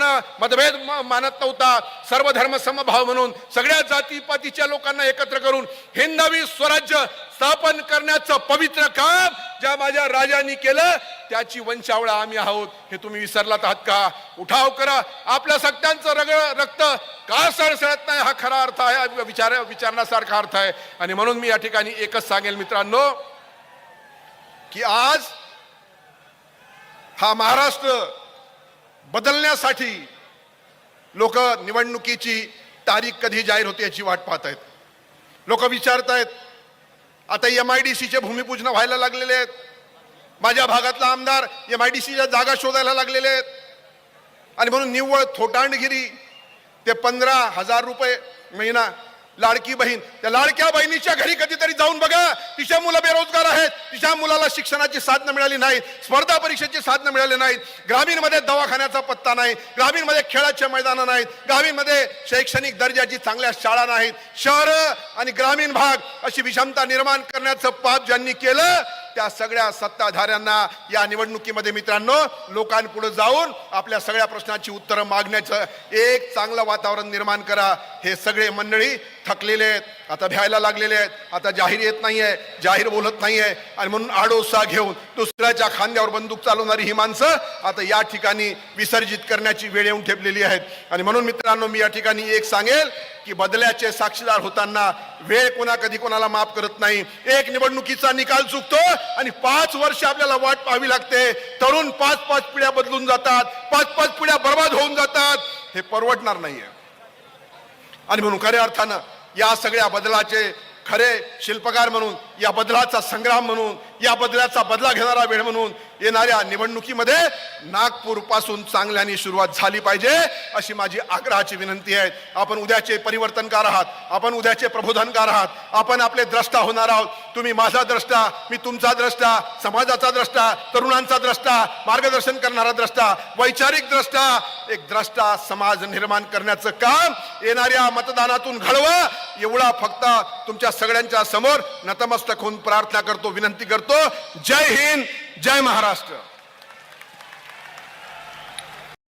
लोकांना मतभेद मानत नव्हता. सर्व धर्म समभाव म्हणून सगळ्या जातीपातीच्या लोकांना एकत्र करून हिंदवी स्वराज्य स्थापन करण्याचं पवित्र काम ज्या माझ्या राजांनी केलं त्याची वंशावळ आम्ही आहोत. हे तुम्ही विसरलात आहात का? उठाव करा. आपल्या सत्यांचं रग रक्त का सळसळत नाही? हा खरा अर्थ आहे. विचार विचारण्यासारखा अर्थ आहे. आणि म्हणून मी या ठिकाणी एकच सांगेल मित्रांनो की आज हा महाराष्ट्र बदलण्यासाठी लोक निवडणुकीची तारीख कधी जाहीर होते याची वाट पाहत आहेत लोक विचारत आहेत आता एम आय डी सीचे भूमिपूजन व्हायला लागलेले आहेत. माझ्या भागातला आमदार एम आय डी सीच्या जागा शोधायला लागलेले आहेत. आणि म्हणून निव्वळ थोटांडगिरी ते पंधरा हजार रुपये महिना लाडकी बहीण. त्या लाडक्या बहिणीच्या घरी कधीतरी जाऊन बघा. तिच्या मुलं बेरोजगार आहेत. तिच्या मुलाला शिक्षणाची साधनं मिळाली नाहीत. स्पर्धा परीक्षेची साधनं मिळाली नाहीत. ग्रामीणमध्ये दवाखान्याचा पत्ता नाही. ग्रामीणमध्ये खेळाचे मैदानं नाहीत. ग्रामीणमध्ये शैक्षणिक दर्जाची चांगल्या शाळा नाहीत. शहर आणि ग्रामीण भाग अशी विषमता निर्माण करण्याचं पाप ज्यांनी केलं त्या सगळ्या सत्ताधाऱ्यांना या निवडणुकीमध्ये मित्रांनो लोकांपुढे जाऊन आपल्या सगळ्या प्रश्नांची उत्तरं मागण्याचं एक चांगलं वातावरण निर्माण करा. हे सगळे मंडळी थकलेले आहेत. आता भ्यायला लागलेले आहेत. आता जाहीर येत नाहीये जाहीर बोलत नाहीये. आणि म्हणून आडोसा घेऊन दुसऱ्याच्या खांद्यावर बंदूक चालवणारी ही माणसं आता या ठिकाणी विसर्जित करण्याची वेळ येऊन ठेपलेली आहेत. आणि म्हणून मित्रांनो मी या ठिकाणी एक सांगेल की बदल्याचे साक्षीदार होताना वेळ कोणा कधी कोणाला माफ करत नाही. एक निवडणुकीचा निकाल चुकतो आणि पाच वर्ष आपल्याला वाट पाहावी लागते. तरुण पाच पाच पिढ्या बदलून जातात. पाच पाच पिढ्या बर्बाद होऊन जातात. हे परवडणार नाहीये. आणि म्हणून खऱ्या अर्थानं या सगळ्या बदलाचे खरे शिल्पकार म्हणून या बदलाचा संग्राम म्हणून या बदलाचा बदला घेणारा वेळ म्हणून येणाऱ्या निवडणुकीमध्ये नागपूरपासून चांगल्याने सुरुवात झाली पाहिजे अशी माझी आग्रहाची विनंती आहे. आपण उद्याचे परिवर्तनकार आहात आपण उद्याचे प्रबोधनकार आहात आपण आपले द्रष्टा होणार आहोत. तुम्ही माझा द्रष्टा मी तुमचा द्रष्टा समाजाचा द्रष्टा तरुणांचा द्रष्टा मार्गदर्शन करणारा द्रष्टा वैचारिक द्रष्टा एक द्रष्टा समाज निर्माण करण्याचं काम येणाऱ्या मतदानातून घडवा एवढा फक्त तुमच्या सगळ्यांच्या समोर नतमस्तक होऊन प्रार्थना करतो विनंती करतो. जय हिंद जय महाराष्ट्र.